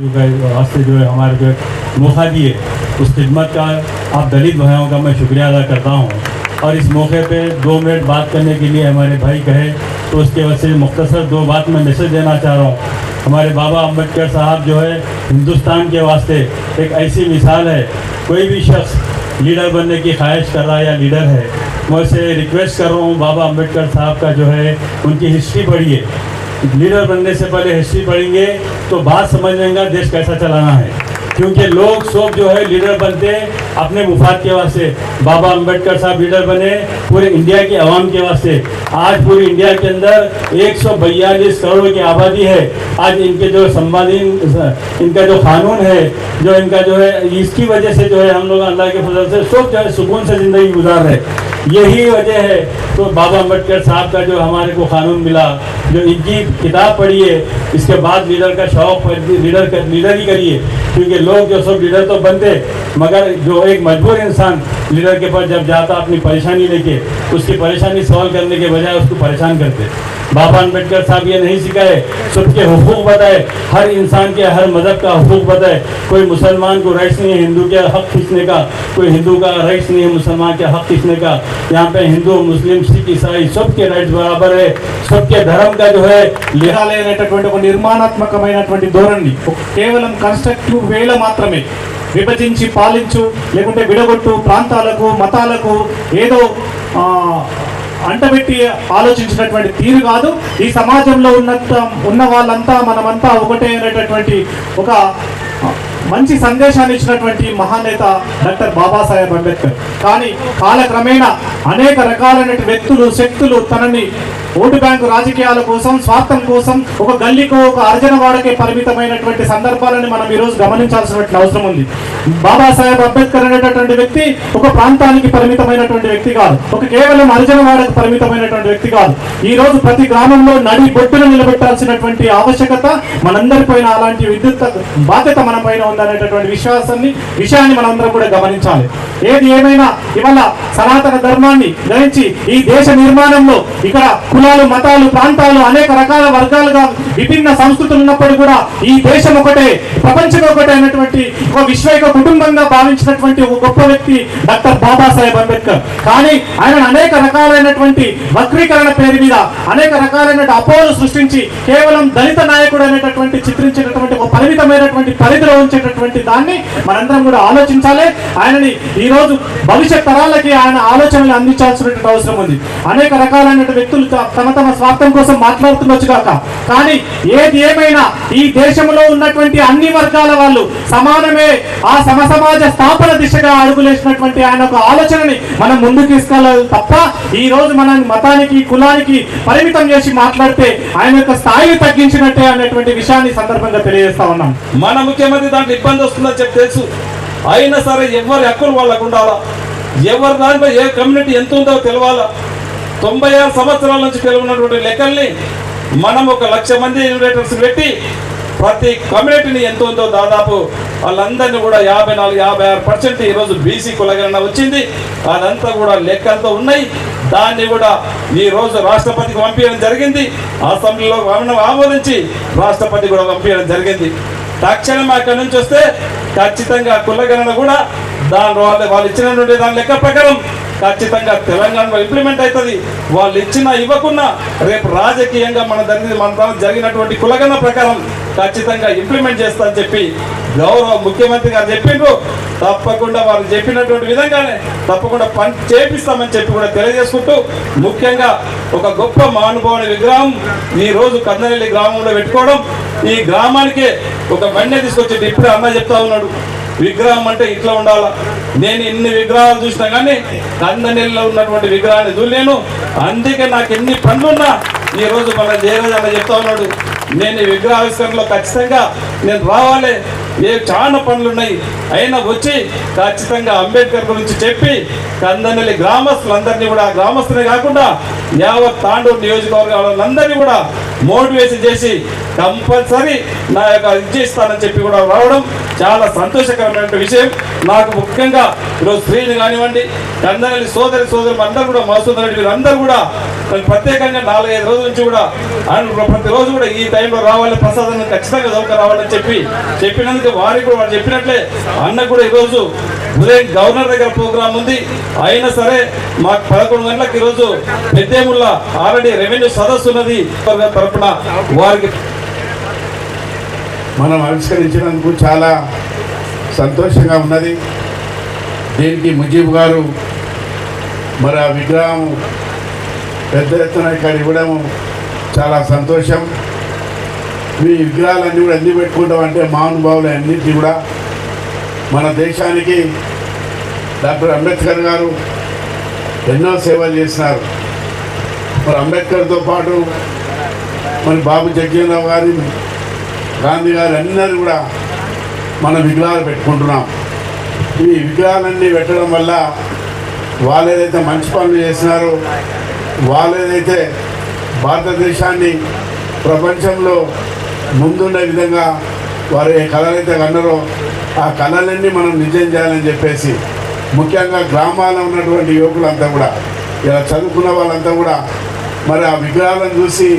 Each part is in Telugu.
واسطے جو ہے ہمارے جو موقع دیے اس خدمت کا آپ دلت بھائیوں کا میں شکریہ ادا کرتا ہوں۔ اور اس موقع پہ دو منٹ بات کرنے کے لیے ہمارے بھائی کہے، تو اس کے وجہ سے مختصر دو بات میں میسج دینا چاہ رہا ہوں۔ ہمارے بابا امبیڈکر صاحب جو ہے ہندوستان کے واسطے ایک ایسی مثال ہے، کوئی بھی شخص لیڈر بننے کی خواہش کر رہا ہے یا لیڈر ہے، میں اسے ریکویسٹ کر رہا ہوں، بابا امبیڈکر صاحب کا جو ہے، ان کی ہسٹری پڑھیے لیڈر بننے سے پہلے ہسٹری پڑھیں گے تو بات سمجھ لیں گا دیش کیسا چلانا ہے۔ کیونکہ لوگ سب جو ہے لیڈر بنتے اپنے مفاد کے واسطے۔ بابا امبیڈکر صاحب لیڈر بنے پورے انڈیا کے عوام کے واسطے۔ آج پوری انڈیا کے اندر ایک سو بیالیس کروڑوں کی آبادی ہے۔ آج ان کے جو سمبادین ان کا جو قانون ہے، جو ان کا جو ہے، اس کی وجہ سے جو ہے ہم لوگ اللہ کے فضل سے سب جو ہے سکون سے زندگی گزار رہے۔ یہی وجہ ہے تو بابا امبیڈکر صاحب کا جو ہمارے کو قانون ملا، جو ان کی جی کتاب ہے، اس کے بعد لیڈر کا شوق لیڈر لیڈر ہی کریے، کیونکہ لوگ جو سب لیڈر تو بنتے، مگر جو ایک مجبور انسان لیڈر کے پاس جب جاتا اپنی پریشانی لے کے اس کی پریشانی سوال کرنے کے بجائے اس کو پریشان کرتے بابا امبیڈکر صاحب یہ نہیں سکھائے سب کے حقوق بتائے ہر انسان کے ہر مذہب کا حقوق بتائے کوئی مسلمان کو رائٹس نہیں ہے ہندو کے حق کھینچنے کا کوئی ہندو کا رائٹس نہیں ہے مسلمان کے حق کھینچنے کا یہاں پہ ہندو مسلم سکھ عیسائی سب کے رائٹس برابر ہے سب کے دھرم کا جو ہے నిర్మాణాత్మకమైనటువంటి ధోరణి కేవలం కన్స్ట్రక్టివ్ వేల میں విభజించి పాలించు లేకుంటే విడగొట్టు ప్రాంతాలకు మతాలకు ఏదో అంటబెట్టి ఆలోచించినటువంటి తీరు కాదు. ఈ సమాజంలో ఉన్నంత ఉన్న వాళ్ళంతా మనమంతా ఒకటే అనేటటువంటి ఒక మంచి సందేశాన్ని ఇచ్చినటువంటి మహానేత డాక్టర్ బాబాసాహెబ్ అంబేద్కర్. కానీ కాలక్రమేణా అనేక రకాలైన వ్యక్తులు శక్తులు తనని ఓటు బ్యాంకు రాజకీయాల కోసం స్వార్థం కోసం ఒక గల్లీకో ఒక అర్జన వాడకే పరిమితమైనటువంటి సందర్భాలను మనం ఈరోజు గమనించాల్సినటువంటి అవసరం ఉంది. బాబాసాహెబ్ అంబేద్కర్ అనేటటువంటి వ్యక్తి ఒక ప్రాంతానికి పరిమితమైనటువంటి వ్యక్తి కాదు. ఒక కేవలం అర్జన వాడకు పరిమితమైనటువంటి వ్యక్తి కాదు. ఈ రోజు ప్రతి గ్రామంలో నడి బొట్టును నిలబెట్టాల్సినటువంటి ఆవశ్యకత మనందరిపైన అలాంటి విద్యుత్ బాధ్యత మన పైన ఉందనేటటువంటి విశ్వాసాన్ని విషయాన్ని మనందరం కూడా గమనించాలి. ఏది ఏమైనా ఇవాళ సనాతన ధర్మాన్ని గ్రహించి ఈ దేశ నిర్మాణంలో ఇక్కడ కులాలు మతాలు ప్రాంతాలు అనేక రకాల వర్గాలుగా విభిన్న సంస్కృతులు ఉన్నప్పుడు కూడా ఈ దేశం ఒకటే ప్రపంచం ఒకటే అనేటువంటి ఒక విశ్వైక కుటుంబంగా భావించినటువంటి ఒక గొప్ప వ్యక్తి డాక్టర్ బాబాసాహెబ్ అంబేద్కర్. కానీ ఆయన అనేక రకాలైనటువంటి వక్రీకరణ పేరు మీద అనేక రకాలైన అపోహలు సృష్టించి కేవలం దళిత నాయకుడు అనేటటువంటి చిత్రించేటటువంటి ఒక పరిమితమైనటువంటి పరిధిలో అనేటటువంటి దాన్ని మనందరం కూడా ఆలోచించాలి. ఆయనని ఈ రోజు భవిష్యత్ తరాలకి ఆయన ఆలోచనలు అందించాల్సినటువంటి అవసరం ఉంది. అనేక రకాలైన వ్యక్తులు తమ తమ స్వార్థం కోసం మాట్లాడుతుండొచ్చు కాక. కానీ ఏది ఏమైనా ఈ దేశంలో ఉన్నటువంటి అన్ని వర్గాల వాళ్ళు సమానమే ఆ సమ సమాజ స్థాపన దిశగా అడుగులేసినటువంటి ఆయన ఒక ఆలోచనని మనం ముందుకు తీసుకెళ్ళాలి తప్ప ఈ రోజు మన మతానికి కులానికి పరిమితం చేసి మాట్లాడితే ఆయన యొక్క స్థాయిని తగ్గించినట్టే అనేటువంటి విషయాన్ని సందర్భంగా తెలియజేస్తా ఉన్నాం. మన ముఖ్యమంత్రి దాంట్లో ఇబ్బంది వస్తుందని చెప్పి తెలుసు. అయినా సరే ఎవరి హక్కులు వాళ్ళకు ఉండాలా? ఎవరి దానిపై ఏ కమ్యూనిటీ ఎంత ఉందో తెలవాలా? తొంభై ఆరు సంవత్సరాల నుంచి తెలియనటువంటి లెక్కల్ని మనం ఒక లక్ష మంది యూనిటర్స్ పెట్టి ప్రతి కమ్యూనిటీని ఎంత ఉందో దాదాపు వాళ్ళందరినీ కూడా యాభై నాలుగు యాభై ఆరు పర్సెంట్ ఈరోజు బీసీ కులగణన వచ్చింది. అదంతా కూడా లెక్కలతో ఉన్నాయి. దాన్ని కూడా ఈ రోజు రాష్ట్రపతికి పంపించడం జరిగింది. అసెంబ్లీలో ఆమోదించి రాష్ట్రపతి కూడా పంపించడం జరిగింది. తక్షణం అక్కడి నుంచి వస్తే ఖచ్చితంగా కులగణన కూడా దాని వాళ్ళు వాళ్ళు ఇచ్చినటువంటి దాని లెక్క ప్రకారం ఖచ్చితంగా తెలంగాణలో ఇంప్లిమెంట్ అవుతుంది. వాళ్ళు ఇచ్చిన ఇవ్వకున్నా రేపు రాజకీయంగా మన జరిగింది మన జరిగినటువంటి కులగణ ప్రకారం ఖచ్చితంగా ఇంప్లిమెంట్ చేస్తా అని చెప్పి గౌరవ ముఖ్యమంత్రి గారు చెప్పిండ్రు. తప్పకుండా వాళ్ళు చెప్పినటువంటి విధంగానే తప్పకుండా పని చేపిస్తామని చెప్పి కూడా తెలియజేసుకుంటూ ముఖ్యంగా ఒక గొప్ప మహానుభావుని విగ్రహం ఈ రోజు కందనెల్లి గ్రామంలో పెట్టుకోవడం. ఈ గ్రామానికే ఒక బండి తీసుకొచ్చి ఇప్పుడే అన్న చెప్తా ఉన్నాడు. విగ్రహం అంటే ఇట్లా ఉండాలా? నేను ఇన్ని విగ్రహాలు చూసినా కానీ కందనెల్లో ఉన్నటువంటి విగ్రహాన్ని చూడలేను. అందుకే నాకు ఎన్ని పనులున్నా ఈ రోజు మన జయరాజ్ అన్న చెప్తా ఉన్నాడు. నేను ఈ విగ్రహావిష్కరణలో ఖచ్చితంగా నేను రావాలి. ఏ చాలా పనులు ఉన్నాయి అయినా వచ్చి ఖచ్చితంగా అంబేద్కర్ గురించి చెప్పి కందనెల్లి గ్రామస్తులందరినీ కూడా గ్రామస్తులే కాకుండా యావత్ తాండూరు నియోజకవర్గ వాళ్ళందరినీ కూడా మోటివేషన్ చేసి కంపల్సరీ నా యొక్క ఇది చేస్తానని చెప్పి కూడా రావడం చాలా సంతోషకరమైన విషయం. నాకు ముఖ్యంగా ఈరోజు స్త్రీలు కానివ్వండి అందరి సోదరి సోదరులు అందరూ కూడా మసూద్ రెడ్డి వీరందరూ కూడా మరి ప్రత్యేకంగా నాలుగైదు రోజుల నుంచి కూడా ఆయన ప్రతిరోజు కూడా ఈ టైంలో రావాలి ప్రసాదం ఖచ్చితంగా దొరక రావాలని చెప్పి చెప్పినందుకు వారికి కూడా వాళ్ళు చెప్పినట్లే అన్న కూడా ఈరోజు ఉదయం గవర్నర్ దగ్గర ప్రోగ్రామ్ ఉంది. అయినా సరే మాకు పదకొండు గంటలకు ఈరోజు పెద్దేముల్లా ఆల్రెడీ రెవెన్యూ సదస్సు ఉన్నది. తరఫున వారికి మనం ఆవిష్కరించినందుకు చాలా సంతోషంగా ఉన్నది. దీనికి ముజీబ్ గారు మరి ఆ విగ్రహం పెద్ద ఎత్తున ఇక్కడ ఇవ్వడం చాలా సంతోషం. ఈ విగ్రహాలన్నీ కూడా ఎందుకు పెట్టుకుంటాం అంటే మహానుభావులు అన్నింటినీ కూడా మన దేశానికి డాక్టర్ అంబేద్కర్ గారు ఎన్నో సేవలు చేసినారు. మరి అంబేద్కర్తో పాటు మరి బాబు జగ్జీవనరావు గారి గాంధీ గారు అందరూ కూడా మన విగ్రహాలు పెట్టుకుంటున్నాం. ఈ విగ్రహాలన్నీ పెట్టడం వల్ల వాళ్ళు ఏదైతే మంచి పనులు చేసినారో వాళ్ళు ఏదైతే భారతదేశాన్ని ప్రపంచంలో ముందుండే విధంగా వారు ఏ కళలైతే కన్నారో ఆ కళలన్నీ మనం నిజం చేయాలని చెప్పేసి ముఖ్యంగా గ్రామాల్లో ఉన్నటువంటి యువకులంతా కూడా ఇలా చదువుకున్న వాళ్ళంతా కూడా మరి ఆ విగ్రహాలను చూసి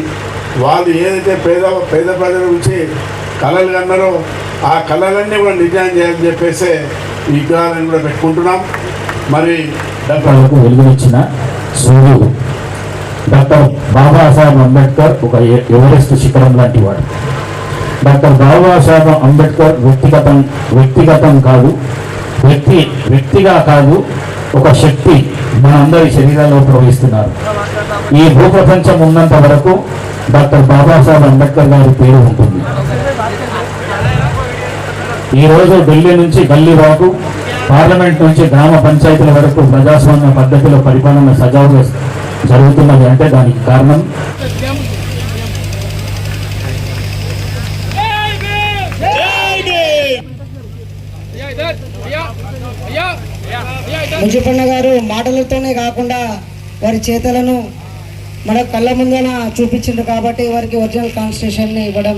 వాళ్ళు ఏదైతే పేద పేద ప్రజల నుంచి కళలు కన్నారో ఆ కళలన్నీ కూడా నిజాన్ని చేయాలని చెప్పేసి విగ్రహాలను కూడా పెట్టుకుంటున్నాం. మరి డాక్టర్లకు వెలుగునిచ్చిన సూర్యుడు డాక్టర్ బాబాసాహెబ్ అంబేద్కర్ ఒక ఎ- ఎవరెస్ట్ శిఖరం లాంటి వాడు. డాక్టర్ బాబాసాహెబ్ అంబేద్కర్ వ్యక్తిగతం వ్యక్తిగతం కాదు వ్యక్తి వ్యక్తిగా కాదు ఒక శక్తి మనందరి శరీరాల్లో ప్రవహిస్తున్నారు. ఈ భూప్రపంచం ఉన్నంత వరకు డాక్టర్ బాబాసాహెబ్ అంబేద్కర్ గారి పేరు ఉంటుంది. ఈ రోజు ఢిల్లీ నుంచి గల్లీ వరకు పార్లమెంట్ నుంచి గ్రామ పంచాయతీల వరకు ప్రజాస్వామ్య పద్ధతిలో పరిపాలన సజావుగా జరుగుతున్నది అంటే దానికి కారణం? మున్సిపన్న గారు మాటలతోనే కాకుండా వారి చేతలను మన కళ్ళ ముందన చూపించింది కాబట్టి వారికి ఒరిజినల్ కాన్స్టిట్యూషన్ ఇవ్వడం